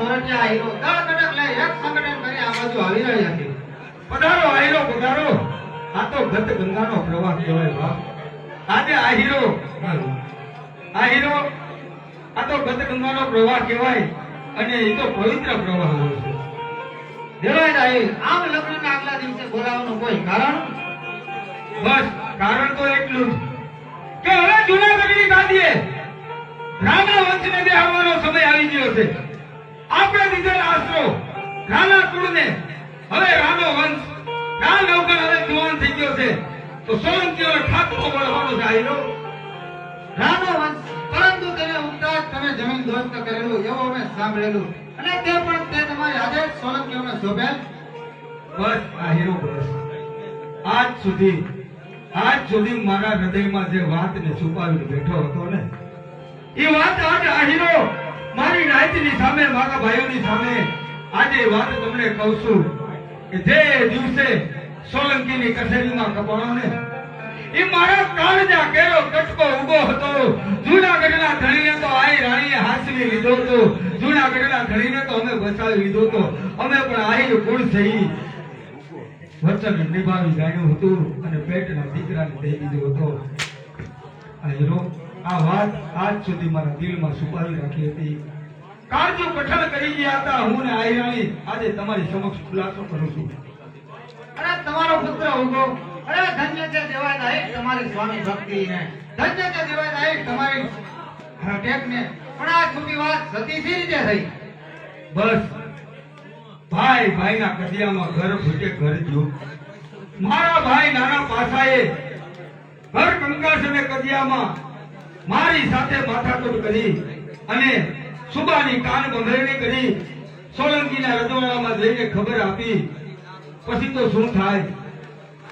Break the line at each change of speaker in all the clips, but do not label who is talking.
Sorathiya hero દળ
પવિત્ર પ્રવાહ છે.
દેવાય આમ લગ્નના આગલા દિવસે બોલાવવાનું કોઈ કારણ?
બસ, કારણ તો એટલું કે હવે જૂનાગઢની ગાદીએ રાણા વંશને બેહાડવાનો સમય આવી ગયો છે. આપણે લીધેલા આશરો નાના કુળને. હવે રાણો વંશ. ના નૌકર હવે જુવાન થઈ ગયો છે. તો સોલંકીઓને ઠાકોર બોલવાનો છે આયરો
રાનો વંશ પરંતુ તમે ઉગતા તમે જમીન દોસ્ત કરેલું એવું અમે સાંભળેલું. અને તે પણ તે તમારી આજે સોલંકીઓને શોભેલ.
બસ આ હીરો બસ. આજ સુધી આજ સુધી મારા હૃદયમાં જે વાતને છુપાવીને બેઠો હતો ને એ વાત આજ આ હીરો મારી નાયતની સામે, મારા ભાઈઓની સામે આજે વાત તમને કહું છું કે જે દિવસે સોલંકીની કચેરીમાં કપાણો ને, એ મારા કાળજા કેરો કટકો ઊભો હતો, જૂનાગઢના ધણીને તો આઈ રાણીએ હાસવી લીધો હતો, જૂનાગઢના ધણીને તો અમે બચાવી લીધો હતો. અમે પણ આઈ કુળ થઈ વચન નિભાવી ગાયું હતું અને પેટના દીકરાને દઈ દીધો હતો. આ હીરો આ વાત આજ સુધી મારા દિલમાં છુપાવી રાખી હતી. કાળજુ કઠણ કરી ગયા હતા. હું ને આઈરાણી આજે તમારી સમક્ષ ખુલાસો કરું છું.
અરે તમારો પુત્ર ઉગો અરે ધન્ય છે દેવાય નાયક તમારી સ્વામી ભક્તિ ને. ધન્ય છે દેવાય નાયક તમારી ટેક ને પણ આ છૂટી વાત સતી રીતે થઈ.
બસ. ભાઈ ભાઈના કડિયામાં ઘર ફૂટે ઘર જો. મારા ભાઈ નાના પાસાએ ઘર કંકાસ અને કડિયામાં મારી સાથે માથાકૂટ કરી અને સુબાની કાન બંધરણી કરી સોલંકીના રજવાડામાં જઈને ખબર આપી. પછી તો શું થાય?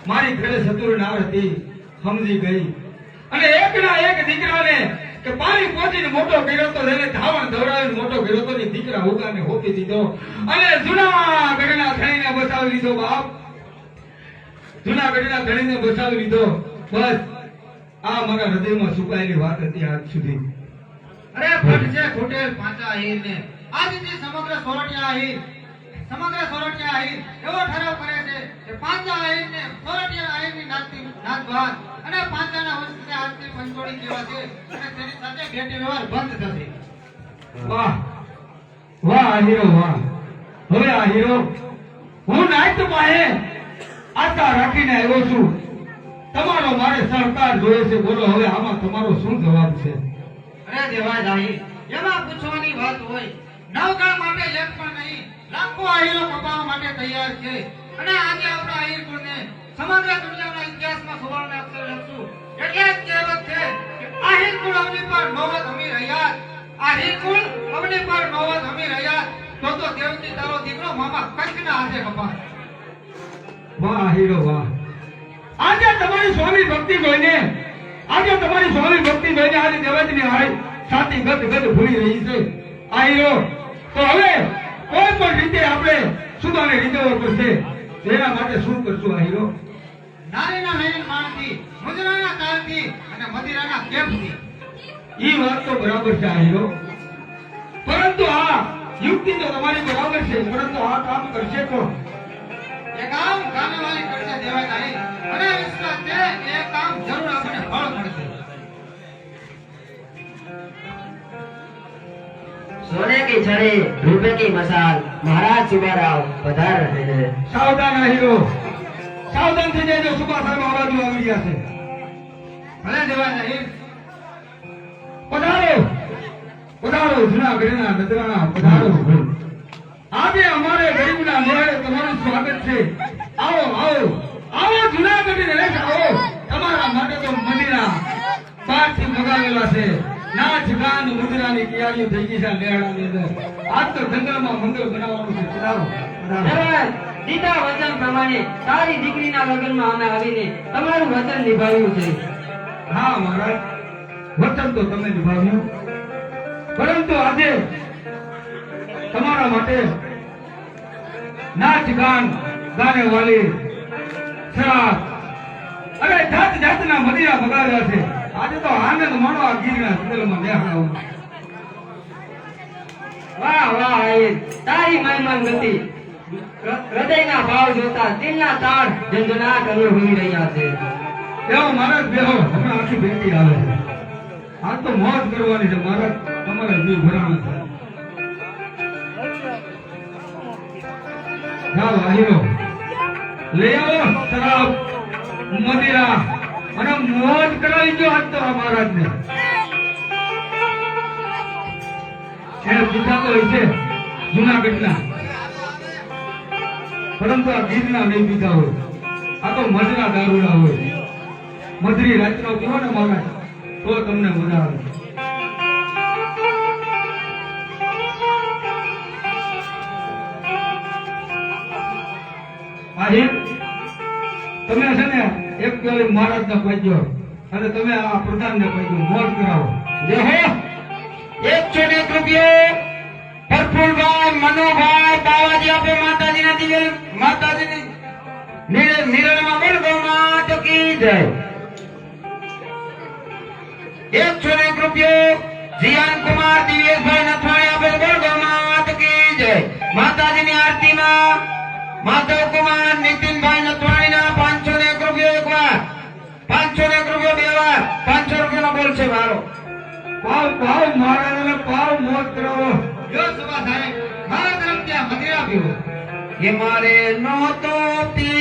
મારી ઘરે શત્રુ ના હતી, સમજી ગઈ. અને એકના એક દીકરાને કે પાણી પહોંચીને મોટો કર્યો તો ધાવણ ધવરાવીને મોટો કર્યો તો દીકરા ઉગાને હોપી દીધો. અને જુનાગઢના ધણીને બચાવી લીધો બાપ. જુનાગઢના ધણીને બચાવી લીધો. બસ, આ મારા હૃદયમાં છુપાયેલી વાત હતી આજ સુધી.
અરે ફટ છે ખૂટેલ પાંચા હીર ને આજથી સમગ્ર સોરઠિયા હીર. સમગ્ર સોરઠિયા હીર. એવો ઠરાવ કરે છે કે પાંચા હીર ને સોરઠિયા હીરની નાતની નાત બહાર અને પાંચાના વંશને આજથી પંચોળી કહેવા છે અને તેની સાથે ભેટી વ્યવહાર બંધ થશે.
વાહ. વાહ, આ વાહ. હવે આ હીરો, હું નાયક માહે આશા રાખીને આવ્યો છું. તમારો મારે સહકાર જોઈએ છે. બોલો, હવે આમાં તમારો શું જવાબ છે?
અરે દેવાય જાહી એમાં પૂછવાની વાત હોય. નવકાળ માટે એક નહીં. લાખો આહીરો કપાવવા માટે તૈયાર છે. અને આજે આપણે આહીર સમગ્ર દુનિયાના ઇતિહાસમાં સુવર્ણ અક્ષર લખશું. એટલે જ કહેવત છે કે આહીર કુળ પર મોહત હમી રહ્યા આહીર કુળ પર મોહત હમી રહ્યા તો તો દેવજી તારો દીકરો મામા કચ્છના હાથે કપા
વાહ, આહીરો વાહ. આજે તમારી સ્વામી ભક્તિ જોઈને આજે તમારી સ્વામી ભક્તિ જોઈને આજે દેવજની હાય છાતી ગદ ગદ ભૂલી રહી છે. આ તો હવે કોઈ પણ રીતે આપણે સુદાને રીતેવો પડશે તેના માટે શું કરશું આ
નારીના નયન માણથી મુદ્રાના તાલથી અને મદિરાના કેફથી
ઈ વાત તો બરાબર છે પરંતુ આ યુક્તિ તો તમારી બરાબર છે. પરંતુ આ કામ કરશે કોણ?
એ કામ ગામેવાળી કરશે દેવાય નહીં અને વિશ્વાસ છે
सोने की छड़ी रूपे की मसाल महाराज सुबाराव पधार रहे हैं
સાવધાન આ હીરો સાવધાન થઈ જજો સુભા સાહેબ આ બાજુ આવી ગયા છે
ભલે દેવાય નહીં
પધારો પધારો જૂનાગઢના નજરાણા પધારો આજે અમારે ગરીબના મોઢે તમારું સ્વાગત છે આવો આવો આવો જૂનાગઢની રેસ આવો તમારા માટે તો મંદિરા બહારથી મગાવેલા છે નાચ ગાન મુદ્રાની તૈયારીઓ થઈ ગઈ છે આ અંદર. આજ તો જંગલમાં મંગળ બનાવવાનું છે. પધારો
દીધા વચન પ્રમાણે તારી દીકરીના લગ્નમાં અમે આવીને તમારું વચન નિભાવ્યું છે.
હા મહારાજ. વચન તો તમે નિભાવ્યું. પરંતુ આજે તમારા માટે નાચ ગાન ગાને વાલી અરે જાત જાતના મદિરા બગાડ્યા છે. આજે તો આનંદ માણો આ ગીરના જંગલમાં બેહાડો
વાહ વાહ, એ તારી મહેમાન નથી. હૃદયના ભાવ જોતા દિલના તાળ ઝંઝનાટ અનુભવી રહ્યા છે.
એવો મારા બેહો. હમણાં આખી ભેટી આવે છે. આ તો મોજ કરવાની છે મારા તમારા જીવ ભરાણ છે. ચાલો આહીરો. લઈ આવો શરાબ મદિરા. અને મોજ કરાવી દો હતો મહારાજ ને મહારાજને. એને પૂછા તો છે, જુનાગઢના. પરંતુ આ ગીરના નહીં પીધા હોય. આ તો મજરા દારૂડા હોય. મધરી રાત્રો કહો ને મહારાજ, તો તમને મજા આવે. આહિર તમે છે ને એક પેલી મહારાજ ને પૈજો અને તમે આ પ્રધાન ને પૈજો મોજ કરાવો.
દેહો એકસો ને એક પ્રફુલભાઈ મનોભાઈ બાવાજી આપે માતાજીના દિવેલ. માતાજીની નિર- નિરણમાં બોલ ગૌ માત કી જય. એકસો કુમાર દિવેશભાઈ નથવાણી આપે માધવ કુમાર નીતિનભાઈ નથવાણીના
પાવ પાવ મહારાજ ને પાવ મોજ
જો સભા થાય મારા તરફથી ત્યાં મદિરા પીવો કે મારે નહોતો તો ને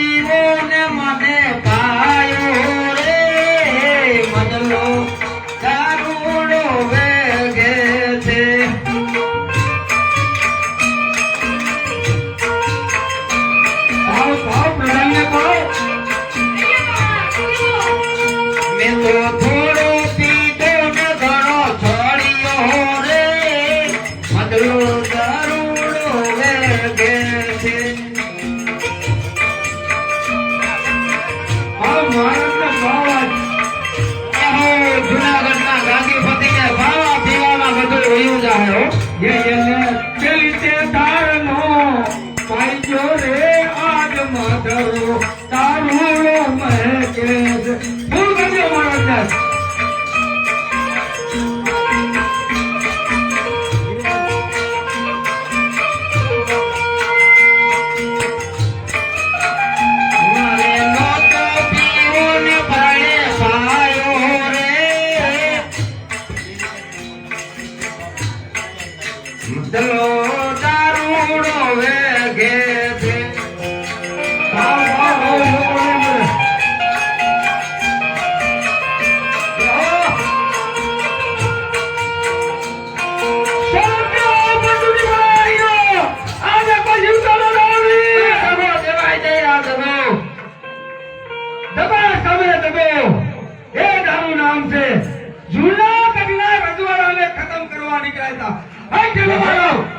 ખતમ કરવા નીકળ્યા હતા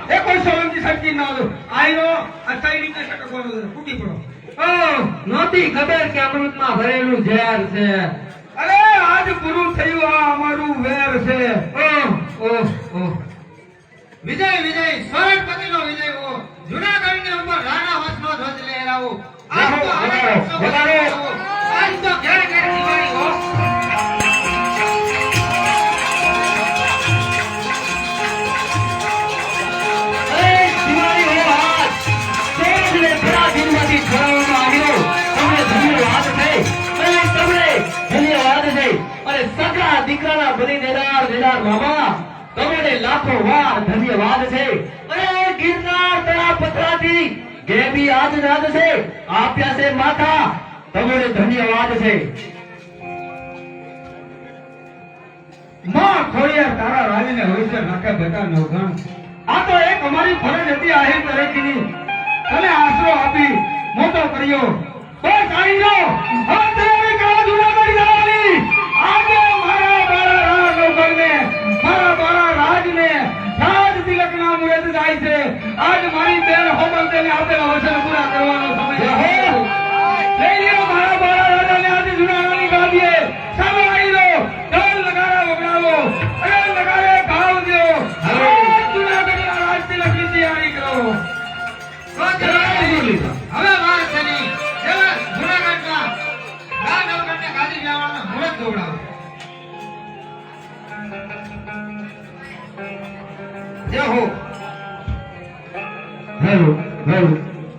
એ કોઈ સોલંકી સરકી ના દો આયો નીકળી સટકવાનો છે ફૂટી પડો?
ઓહ, નહોતી ખબર કે અમૃતમાં ભરેલું ઝેર છે.
અરે આજ પૂરું થયું આ અમારું
દેનાર બાબા તમારે લાખો વાર ધન્યવાદ છે. અરે ગિરનાર તળા પથરાથી ગેબી આજ નાદ છે. આપ્યા છે માથા તમારે ધન્યવાદ છે.
માં ખોડિયાર તારા રાજીને હોઈશે નાખે બેટા નવગણ આ તો એક અમારી ફરજ હતી આહિર તરફની તને આશરો આપી મોટો કર્યો. બસ આવી જાઓ. હવે તૈયારી કરો જુનાગઢ જવાની આજે